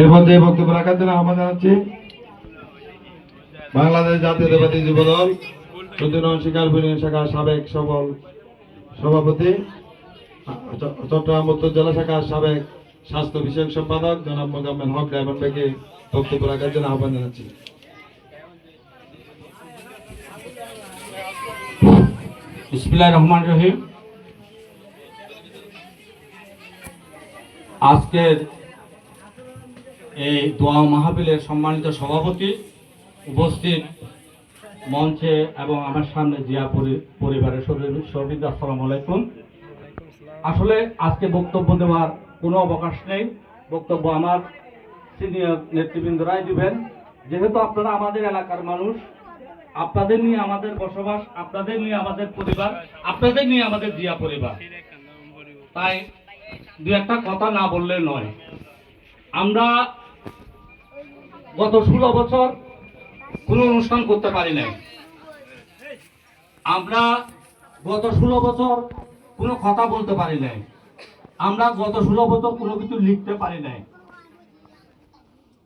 এর মধ্যে বক্তব্য রাখার জন্য আহ্বান জানাচ্ছি বাংলাদেশ জাতীয়তাবাদী যুব দল শিকার বিনিয়োগ শাখার সাবেক সবল সভাপতি, চট্টগ্রাম উত্তর জেলা শাখার সাবেক স্বাস্থ্য বিষয়ক সম্পাদক জনাব মোজাম্মেল হক ডায়মন্ড বেগে বক্তব্য রাখার জন্য আহ্বান জানাচ্ছি। রহমান রহিম। আজকের এই দোয়া মাহফিলের সম্মানিত সভাপতি উপস্থিত মঞ্চে এবং আমার সামনে জিয়া পরিবারের সবিদ আসসালামু আলাইকুম। আসলে আজকে বক্তব্য দেওয়ার কোনো অবকাশ নেই। বক্তব্য আমার সিনিয়র নেতৃবৃন্দরাই দিবেন। যেহেতু আপনারা আমাদের এলাকার মানুষ, আপনাদের নিয়ে আমাদের বসবাস, আপনাদের নিয়ে আমাদের পরিবার, আপনাদের নিয়ে আমাদের জিয়া পরিবার। তাই দু একটা কথা না বললে নয়। আমরা গত ষোলো বছর কোনো অনুষ্ঠান করতে পারি নাই। আমরা গত ষোলো বছর কোনো কথা বলতে পারি নাই। আমরা গত ষোলো বছর কোনো কিছু লিখতে পারি নাই।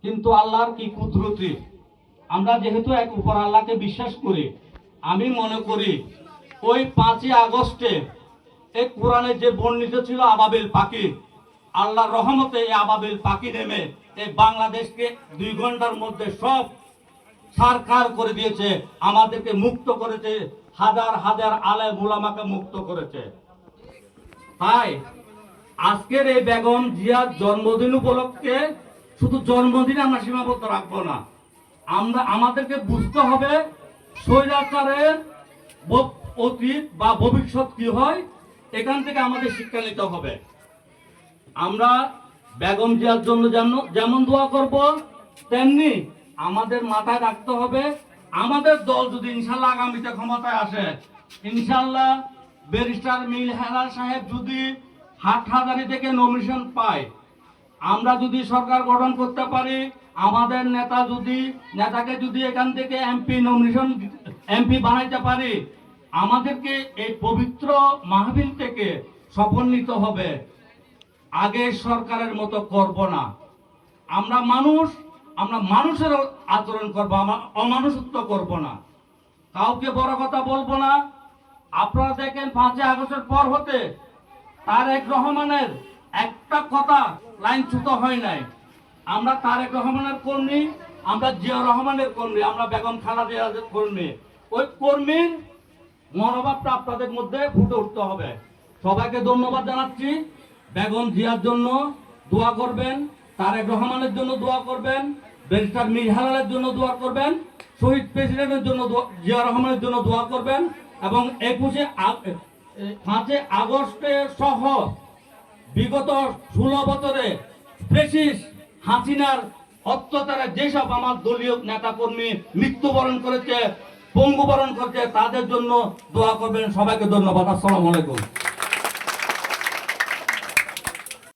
কিন্তু আল্লাহর কি কুদরতি? আমরা যেহেতু এক উপর আল্লাহকে বিশ্বাস করি, আমি মনে করি ওই পাঁচই আগস্টে এই কোরআনে যে বর্ণিত ছিল আবাবিল পাখি আল্লাহর রহমতে এই আবাবিল পাখি নেমে এই বাংলাদেশকে দুই ঘণ্টার মধ্যে সব সারকার করে দিয়েছে, আমাদেরকে মুক্ত করেছে, হাজার হাজার আলে মুলামাকে মুক্ত করেছে। তাই আজকের এই বেগম জিয়ার জন্মদিন উপলক্ষে শুধু জন্মদিন আমরা সীমাবদ্ধ রাখব না, আমরা, আমাদেরকে বুঝতে হবে স্বৈরাচারের অতীত বা ভবিষ্যৎ কি হয়, এখান থেকে আমাদের শিক্ষা নিতে হবে। আমরা বেগম জিয়ার জন্য যেমন দোয়া করব, তেমনি আমাদের মাথায় রাখতে হবে, আমাদের দল যদি ইনশাল্লাহ আগামীতে ক্ষমতায় আসে, ইনশাল্লাহ ব্যারিস্টার মিল হেলাল সাহেব যদি হাটহাজারি থেকে নমিনেশন পায়, আমরা যদি সরকার গঠন করতে পারি, আমাদের নেতা যদি নেতাকে যদি এখান থেকে এমপি নমিনেশন এমপি বানাইতে পারি, আমাদেরকে এই পবিত্র মাহফিল থেকে শপথ নিতে হবে। আগের সরকারের মতো করব না। আমরা মানুষ, আমরা মানুষের আচরণ করব অমানুষত্ব করব না। কাউকে বড় কথা বলব না। আপনারা দেখেন পাঁচই আগস্টের পর হতে তারেক রহমানের একটা কথা লাইন হয় নাই। আমরা তারেক রহমানের কর্মী, আমরা জিয়া রহমানের কর্মী, আমরা বেগম খালাদিয়া কর্মী। ওই কর্মীর মনোভাবটা আপনাদের মধ্যে ফুটে উঠতে হবে। সবাইকে ধন্যবাদ জানাচ্ছি। বেগম জিয়ার জন্য দোয়া করবেন, তারেক রহমানের জন্য দোয়া করবেন, ব্যারিস্টার মীর জন্য দোয়া করবেন, শহীদ প্রেসিডেন্টের জন্য জিয়া রহমানের জন্য দোয়া করবেন এবং একুশে পাঁচই আগস্টে সহ বিগত ষোলো বছরে ব্রিটিশ হাসিনার অত্যাচারে যেসব আমার দলীয় নেতাকর্মী মৃত্যুবরণ করেছে, পঙ্গুবরণ করেছে, তাদের জন্য দোয়া করবেন। সবাইকে ধন্যবাদ। আসসালামু আলাইকুম।